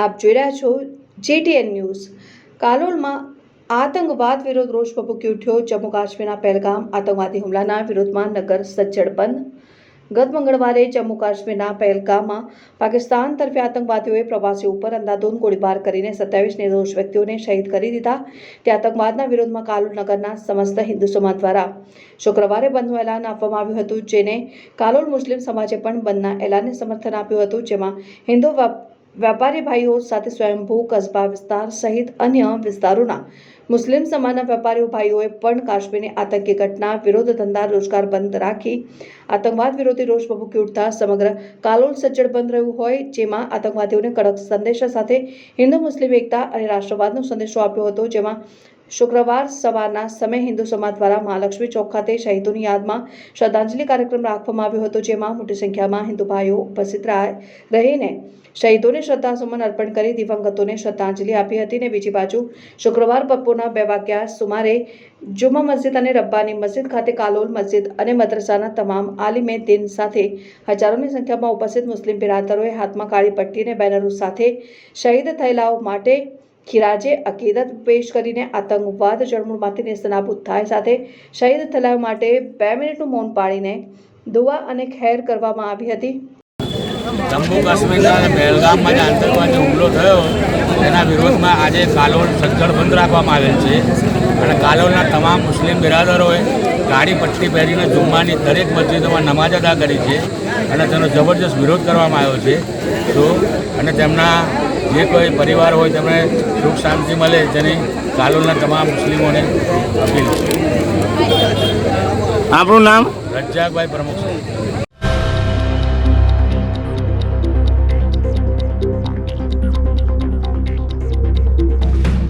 આપ જોઈ રહ્યા છો જેટીએન ન્યૂઝ. કાલોલમાં આતંકવાદ વિરોધ રોષ ભભૂકી ઉઠ્યો. જમ્મુ કાશ્મીરના પહેલગામ આતંકવાદી હુમલાના વિરોધમાં નગર સજ્જડ બંધ. ગત મંગળવારે જમ્મુ કાશ્મીરના પહેલગામમાં પાકિસ્તાન તરફે આતંકવાદીઓએ પ્રવાસીઓ ઉપર અંધાધૂન ગોળીબાર કરીને સત્યાવીસ નિર્દોષ વ્યક્તિઓને શહીદ કરી દીધા. તે આતંકવાદના વિરોધમાં કાલોલ નગરના સમસ્ત હિન્દુ સમાજ દ્વારા શુક્રવારે બંધનું એલાન આપવામાં આવ્યું હતું, જેને કાલોલ મુસ્લિમ સમાજે પણ બંધના એલાનને સમર્થન આપ્યું હતું, જેમાં હિન્દુ વેપારી ભાઈઓ સાથે સ્વયંભૂ કસ્બા વિસ્તાર સહિત અન્ય વિસ્તારોના મુસ્લિમ સમાજના વેપારીઓ ભાઈઓએ પણ કાશ્મીરની આતંકી ઘટના વિરોધ ધંધા રોજગાર બંધ રાખી આતંકવાદ વિરોધી રોષ ભભૂકી ઉઠતા સમગ્ર કાલોલ સજ્જડ બંધ રહ્યું હોય, જેમાં આતંકવાદીઓને કડક સંદેશા સાથે હિન્દુ મુસ્લિમ એકતા અને રાષ્ટ્રવાદનો સંદેશો આપ્યો હતો, જેમાં શુક્રવાર સવારના સમયે હિન્દુ સમાજ દ્વારા મહાલક્ષ્મી ચોક ખાતે શહીદોની યાદમાં શ્રદ્ધાંજલિ કાર્યક્રમ રાખવામાં આવ્યો હતો, જેમાં મોટી સંખ્યામાં હિન્દુ ભાઈઓ ઉપસ્થિત રહીને શહીદોને શ્રદ્ધાસુમન અર્પણ કરી દિવંગતોને શ્રદ્ધાંજલિ આપી હતી અને બીજી બાજુ શુક્રવાર બપોરના બે વાગ્યા સુમારે જુમા મસ્જિદ અને રબ્બાની મસ્જિદ ખાતે કાલોલ મસ્જિદ અને મદ્રસાના તમામ આલિમે દિન સાથે હજારોની સંખ્યામાં ઉપસ્થિત મુસ્લિમ બિરાદરોએ હાથમાં કાળી પટ્ટી અને બેનરો સાથે શહીદ થયેલાઓ માટે ખીરાજે અકીદત પેશ કરીને આતંકવાદ જળમૂળમાંથી નેસ્તનાબૂદ થાય સાથે શહીદ થયેલાઓ માટે બે મિનિટનું મૌન પાળીને દુઆ અને ખેર કરવામાં આવી હતી. જમ્મુ કાશ્મીરના પહેલગામમાં જે આતંકવાદી હુમલો થયો, તેના વિરોધમાં આજે કાલોલ સજ્જડ બંધ રાખવામાં આવેલ છે. અને કાલોલના તમામ મુસ્લિમ બિરાદરોએ કાળી પટ્ટી પહેરીને જુમ્માની દરેક મસ્જિદોમાં નમાજ અદા કરી છે અને તેનો જબરજસ્ત વિરોધ કરવામાં આવ્યો છે. તો, અને તેમના જે કોઈ પરિવાર હોય તેમને સુખ શાંતિ મળે તેની કાલોલના તમામ મુસ્લિમોને અપીલ. છે આપણું નામ? રજાકભાઈ પ્રમુખ